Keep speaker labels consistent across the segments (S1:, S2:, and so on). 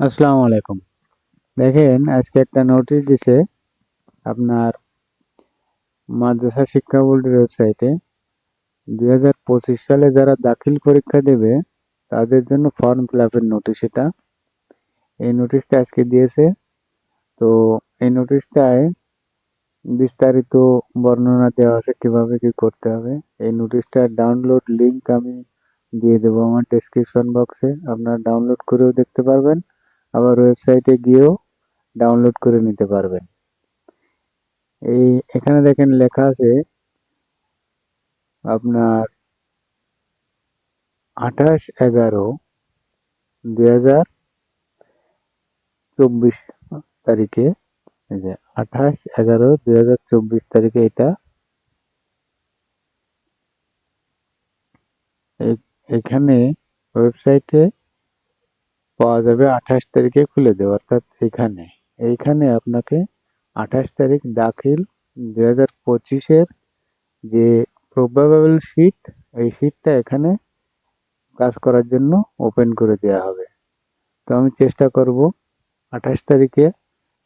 S1: আসসালামু আলাইকুম। দেখেন, আজকে একটা নোটিশ দিছে আপনার মাদ্রাসা শিক্ষা বোর্ডের ওয়েবসাইটে দুই হাজার পঁচিশ সালে যারা দাখিল পরীক্ষা দেবে, তাদের জন্য ফর্ম ফিল আপের নোটিশ এটা। এই নোটিশটা আজকে দিয়েছে। তো এই নোটিশটায় বিস্তারিত বর্ণনা দেওয়া আছে কীভাবে কি করতে হবে। এই নোটিশটার ডাউনলোড লিঙ্ক আমি দিয়ে দেবো আমার ডেসক্রিপশন বক্সে আপনারা ডাউনলোড করেও দেখতে পারবেন। আবার ওয়েবসাইটে গিয়েও ডাউনলোড করে নিতে পারবেন। এই এখানে দেখেন লেখা আছে, আপনার আঠাশ এগারো দুই হাজার চব্বিশ তারিখে, এই যে আঠাশ এগারো দুই হাজার চব্বিশ তারিখে এটা এখানে ওয়েবসাইটে পাওয়া যাবে আঠাশ তারিখে খুলে দেবে, অর্থাৎ এখানে। এইখানে আপনাকে আঠাশ তারিখ দাখিল দু হাজার পঁচিশের যে প্রবাবেবল শিট এই শিটটা এখানে কাজ করার জন্য ওপেন করে দেওয়া হবে। তো আমি চেষ্টা করব আঠাশ তারিখে,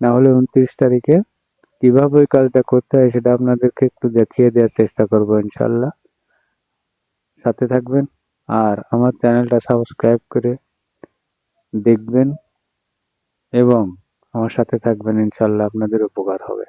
S1: না হলে উনত্রিশ তারিখে। কীভাবে ওই কাজটা করতে হয় সেটা আপনাদেরকে একটু দেখিয়ে দেওয়ার চেষ্টা করব ইনশাল্লাহ। সাথে থাকবেন আর আমার চ্যানেলটা সাবস্ক্রাইব করে দেখবেন এবং আমার সাথে থাকবেন ইনশাল্লাহ আপনাদের উপকার হবে।